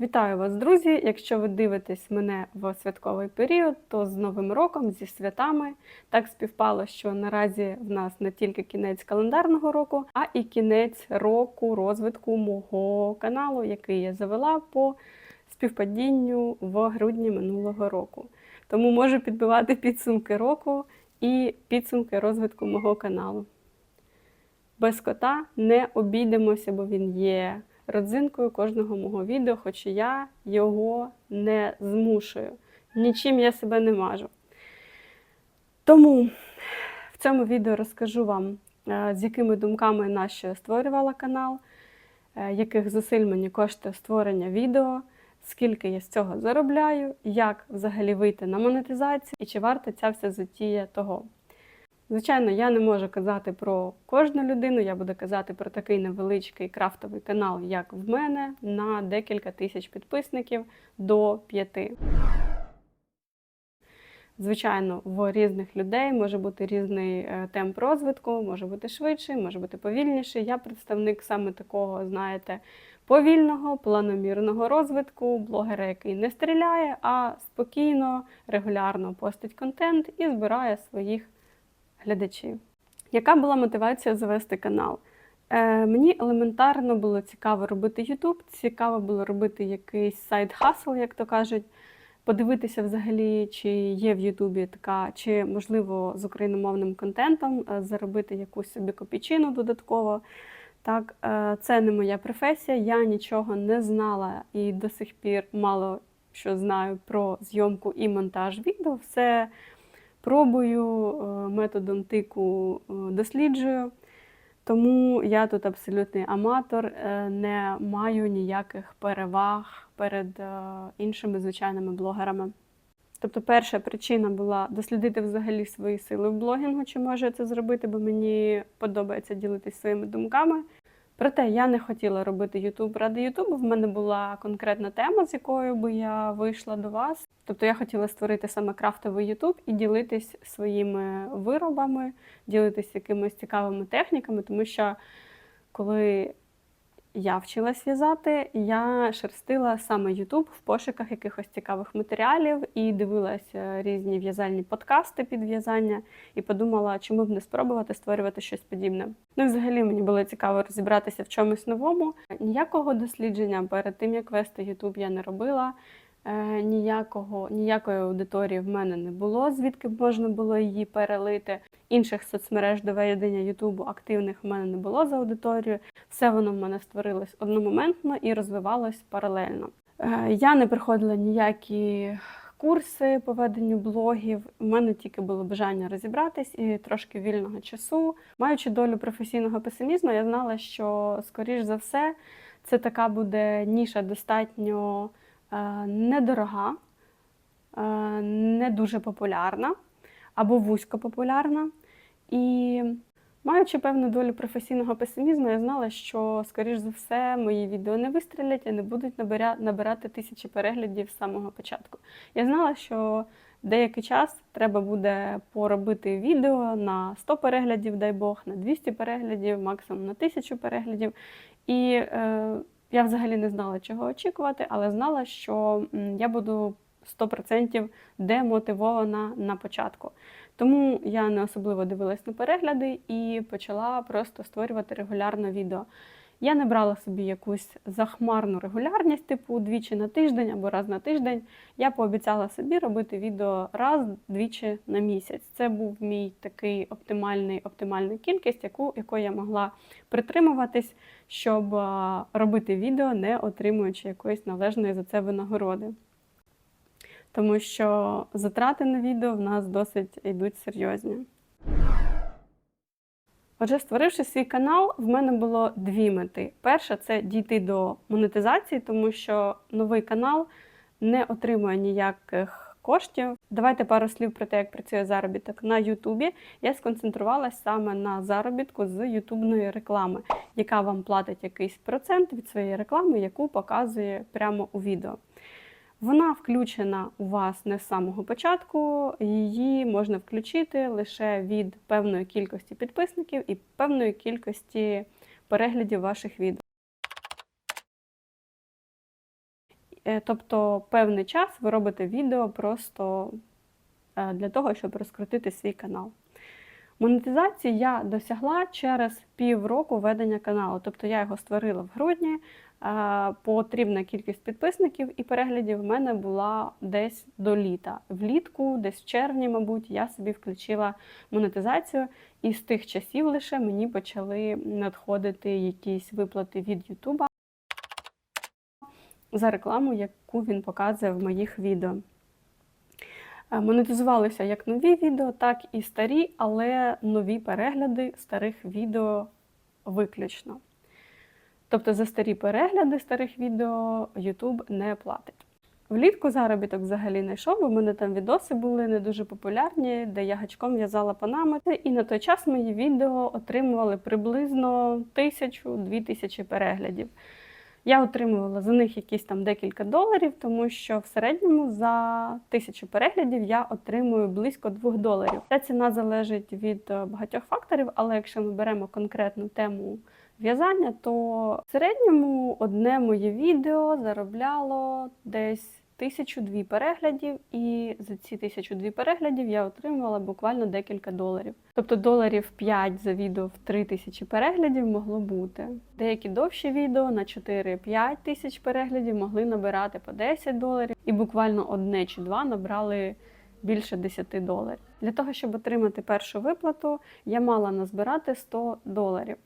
Вітаю вас, друзі! Якщо ви дивитесь мене в святковий період, то з Новим роком, зі святами так співпало, що наразі в нас не тільки кінець календарного року, а і кінець року розвитку мого каналу, який я завела по співпадінню в грудні минулого року. Тому можу підбивати підсумки року і підсумки розвитку мого каналу. Без кота не обійдемося, бо він є родзинкою кожного мого відео, хоч я його не змушую. Нічим я себе не мажу. Тому в цьому відео розкажу вам, е, з якими думками нащо створювала канал, е, яких зусиль мені коштує створення відео, скільки я з цього заробляю, як взагалі вийти на монетизацію і чи варта ця вся затія того. Звичайно, я не можу казати про кожну людину, я буду казати про такий невеличкий крафтовий канал, як в мене, на декілька тисяч підписників до п'яти. Звичайно, в різних людей може бути різний е, темп розвитку, може бути швидший, може бути повільніший. Я представник саме такого, знаєте, повільного, планомірного розвитку, блогера, який не стріляє, а спокійно, регулярно постить контент і збирає своїх глядачів. Яка була мотивація завести канал? Е, Мені елементарно було цікаво робити YouTube, цікаво було робити якийсь сайт хасл, як то кажуть, подивитися взагалі, чи є в Ютубі така, чи можливо з україномовним контентом е, заробити якусь собі копійчину додатково. Так, е, це не моя професія, я нічого не знала і до сих пір мало що знаю про зйомку і монтаж відео. Все пробую е, методом тику е, досліджую. Тому я тут абсолютний аматор, е, не маю ніяких переваг перед іншими звичайними блогерами. Тобто, перша причина була дослідити взагалі свої сили в блогінгу, чи можу я це зробити, бо мені подобається ділитися своїми думками. Проте я не хотіла робити Ютуб ради Ютубу. В мене була конкретна тема, з якою би я вийшла до вас. Тобто я хотіла створити саме крафтовий Ютуб і ділитись своїми виробами, ділитись якимись цікавими техніками, тому що коли я вчилась в'язати, я шерстила саме Ютуб в пошуках якихось цікавих матеріалів і дивилася різні в'язальні подкасти під в'язання, і подумала, чому б не спробувати створювати щось подібне. Ну, взагалі мені було цікаво розібратися в чомусь новому. Ніякого дослідження перед тим, як вести Ютуб, я не робила. Е, ніякого, ніякої аудиторії в мене не було, звідки б можна було її перелити. Інших соцмереж до ведення Ютубу активних в мене не було за аудиторією. Все воно в мене створилось одномоментно і розвивалось паралельно. Е, я не приходила ніякі курси по веденню блогів. У мене тільки було бажання розібратись і трошки вільного часу. Маючи долю професійного песимізму, я знала, що скоріш за все це така буде ніша достатньо. Е, недорога, е, не дуже популярна або вузько популярна. І маючи певну долю професійного песимізму, я знала, що, скоріш за все, мої відео не вистрілять і не будуть набирати тисячі переглядів з самого початку. Я знала, що деякий час треба буде поробити відео на 100 переглядів, дай Бог, на 200 переглядів, максимум на 1000 переглядів. І е, я взагалі не знала, чого очікувати, але знала, що я буду 100% демотивована на початку. Тому я не особливо дивилась на перегляди і почала просто створювати регулярно відео. Я не брала собі якусь захмарну регулярність, типу двічі на тиждень або раз на тиждень. Я пообіцяла собі робити відео раз-двічі на місяць. Це був мій такий оптимальний оптимальна кількість, яку, якої я могла притримуватись, щоб робити відео, не отримуючи якоїсь належної за це винагороди. Тому що затрати на відео в нас досить йдуть серйозні. Отже, створивши свій канал, в мене було дві мети. Перша це дійти до монетизації, тому що новий канал не отримує ніяких коштів. Давайте пару слів про те, як працює заробіток на Ютубі. Я сконцентрувалася саме на заробітку з ютубної реклами, яка вам платить якийсь процент від своєї реклами, яку показує прямо у відео. Вона включена у вас не з самого початку, її можна включити лише від певної кількості підписників і певної кількості переглядів ваших відео. Е, Тобто певний час ви робите відео просто е, для того, щоб розкрутити свій канал. Монетизації я досягла через півроку ведення каналу. Тобто я його створила в грудні. Е, Потрібна кількість підписників і переглядів в мене була десь до літа. Влітку, десь в червні, мабуть, я собі включила монетизацію, і з тих часів лише мені почали надходити якісь виплати від Ютуба за рекламу, яку він показує в моїх відео. Е, Монетизувалися як нові відео, так і старі, але нові перегляди старих відео виключно. Тобто за старі перегляди старих відео YouTube не платить. Влітку заробіток взагалі не йшов, бо в мене там відоси були не дуже популярні, де я гачком в'язала панами. І на той час мої відео отримували приблизно тисячу-дві тисячі переглядів. Я отримувала за них якісь там декілька доларів, тому що в середньому за тисячу переглядів я отримую близько 2 доларів. Ця ціна залежить від е, багатьох факторів, але якщо ми беремо конкретну тему в'язання, то в середньому одне моє відео заробляло десь тисячу дві переглядів, і за ці тисячу дві переглядів я отримувала буквально декілька доларів. Тобто доларів 5 за відео в 3 тисячі переглядів могло бути. Деякі довші відео на 4-5 тисяч переглядів могли набирати по 10 доларів, і буквально одне чи два набрали більше 10 доларів. Для того, щоб отримати першу виплату, я мала назбирати 100 доларів.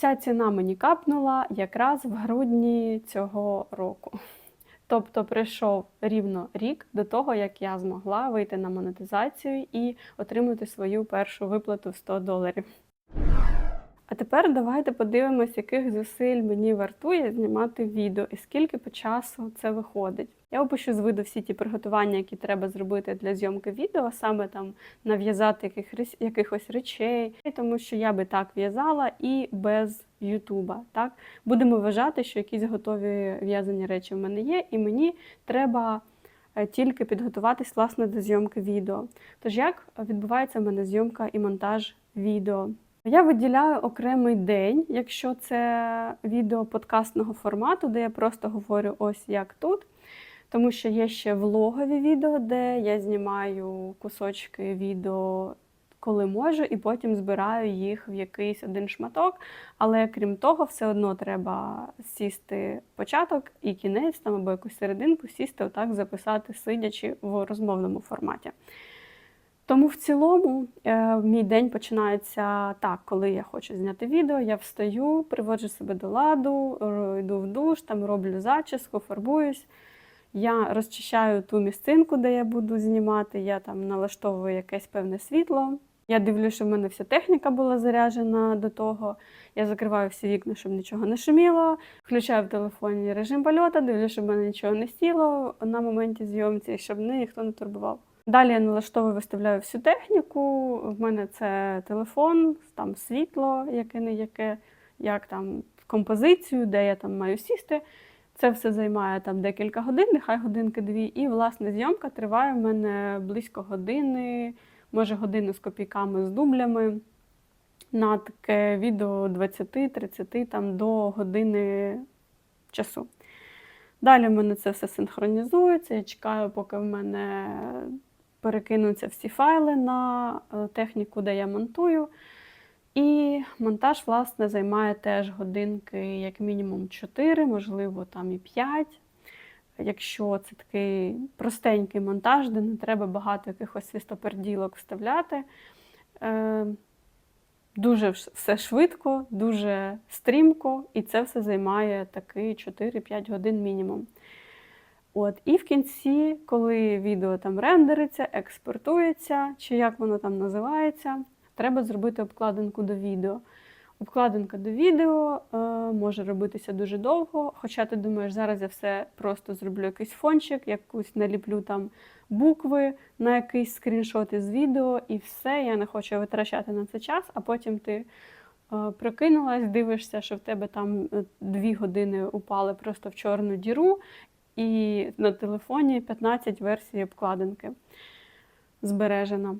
Ця ціна мені капнула якраз в грудні цього року. Тобто прийшов рівно рік до того, як я змогла вийти на монетизацію і отримати свою першу виплату в 100 доларів. А тепер давайте подивимось, яких зусиль мені вартує знімати відео і скільки по часу це виходить. Я опишу з виду всі ті приготування, які треба зробити для зйомки відео, саме там нав'язати яких, якихось речей, тому що я би так в'язала і без Ютуба. Так? Будемо вважати, що якісь готові в'язані речі в мене є, і мені треба е, тільки підготуватись власне до зйомки відео. Тож як відбувається в мене зйомка і монтаж відео? Я виділяю окремий день, якщо це відео подкастного формату, де я просто говорю ось як тут. Тому що є ще влогові відео, де я знімаю кусочки відео, коли можу, і потім збираю їх в якийсь один шматок. Але крім того, все одно треба сісти початок і кінець там або якусь серединку, сісти отак, записати, сидячи в розмовному форматі. Тому в цілому е, мій день починається так, коли я хочу зняти відео, я встаю, приводжу себе до ладу, йду в душ, там роблю зачіску, фарбуюсь. Я розчищаю ту місцинку, де я буду знімати, я там налаштовую якесь певне світло. Я дивлюся, щоб в мене вся техніка була заряджена до того. Я закриваю всі вікна, щоб нічого не шуміло. Включаю в телефоні режим польоту, дивлюся, щоб в мене нічого не стіло на моменті зйомці, щоб мене ніхто не турбував. Далі я налаштовую, виставляю всю техніку. В мене це телефон, там світло, яке не яке, як там композицію, де я там маю сісти. Це все займає там декілька годин, нехай годинки-дві. І власне зйомка триває в мене близько години, може годину з копійками, з дублями. На таке відео 20-30 там до години часу. Далі в мене це все синхронізується. Я чекаю, поки в мене перекинуться всі файли на е, техніку, де я монтую. І монтаж, власне, займає теж годинки, як мінімум 4, можливо, там і 5. Якщо це такий простенький монтаж, де не треба багато якихось свістоперділок вставляти. Е, Дуже все швидко, дуже стрімко, і це все займає такий 4-5 годин мінімум. От, і в кінці, коли відео там рендериться, експортується, чи як воно там називається, треба зробити обкладинку до відео. Обкладинка до відео е, може робитися дуже довго, хоча ти думаєш, зараз я все просто зроблю якийсь фончик, якусь наліплю там букви на якийсь скріншот із відео, і все, я не хочу витрачати на це час, а потім ти е, прокинулась, дивишся, що в тебе там е, дві години упали просто в чорну діру, і на телефоні 15 версій обкладинки збережено.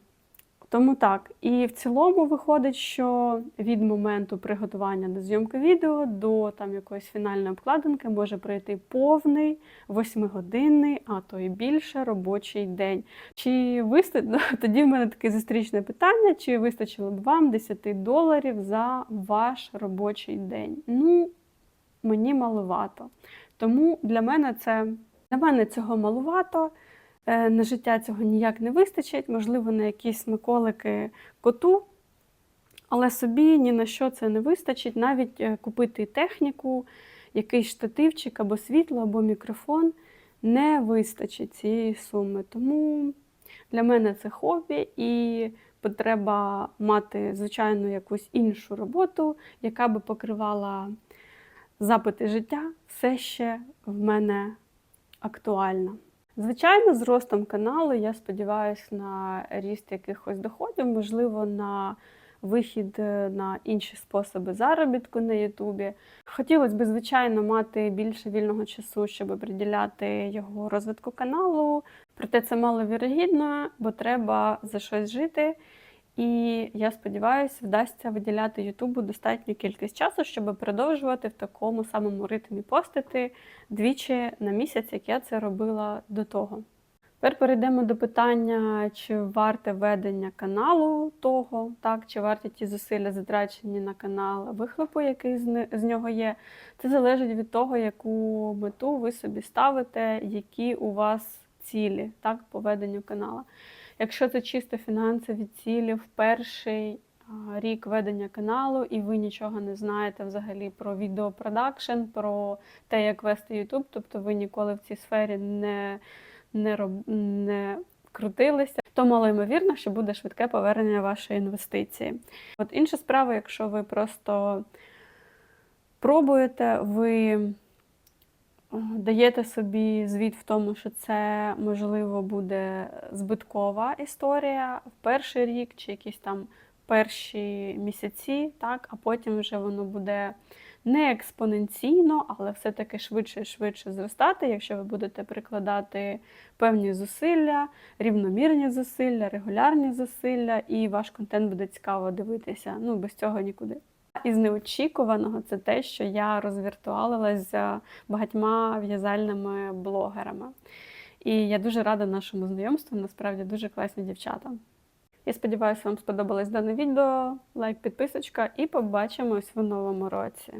Тому так, і в цілому виходить, що від моменту приготування до зйомки відео до там якоїсь фінальної обкладинки може пройти повний восьмигодинний, а то і більше робочий день. Чи вистачило тоді в мене таке зустрічне питання: чи вистачило б вам 10 доларів за ваш робочий день? Ну, мені маловато. Тому для мене це для мене цього маловато. Е, На життя цього ніяк не вистачить, можливо, на якісь смаколики коту, але собі ні на що це не вистачить. Навіть е, купити техніку, якийсь штативчик або світло, або мікрофон не вистачить цієї суми. Тому для мене це хобі і потреба мати, звичайно, якусь іншу роботу, яка би покривала запити життя, все ще в мене актуальна. Звичайно, з ростом каналу я сподіваюся на ріст якихось доходів, можливо, на вихід е, на інші способи заробітку на Ютубі. Хотілося б, звичайно, мати більше вільного часу, щоб приділяти його розвитку каналу. Проте це маловірогідно, бо треба за щось жити. І я сподіваюся, вдасться виділяти Ютубу достатню кількість часу, щоб продовжувати в такому самому ритмі постити двічі на місяць, як я це робила до того. Тепер перейдемо до питання, чи варте ведення каналу того, так, чи варті ті зусилля затрачені на канал вихлопу, який з нього є. Це залежить від того, яку мету ви собі ставите, які у вас цілі так, по веденню каналу. Якщо це чисто фінансові цілі в перший рік ведення каналу, і ви нічого не знаєте взагалі про відеопродакшн, про те, як вести YouTube, тобто ви ніколи в цій сфері не, не, роб, не крутилися, то мало ймовірно, що буде швидке повернення вашої інвестиції. От інша справа, якщо ви просто пробуєте, ви даєте собі звіт в тому, що це можливо буде збиткова історія в перший рік чи якісь там перші місяці, так, а потім вже воно буде не експоненційно, але все-таки швидше і швидше зростати, якщо ви будете прикладати певні зусилля, рівномірні зусилля, регулярні зусилля, і ваш контент буде цікаво дивитися. Ну, без цього нікуди. Із неочікуваного це те, що я розвіртуалилась з багатьма в'язальними блогерами. І я дуже рада нашому знайомству, насправді дуже класні дівчата. Я сподіваюся, вам сподобалось дане відео. Лайк, підписочка, і побачимось в новому році.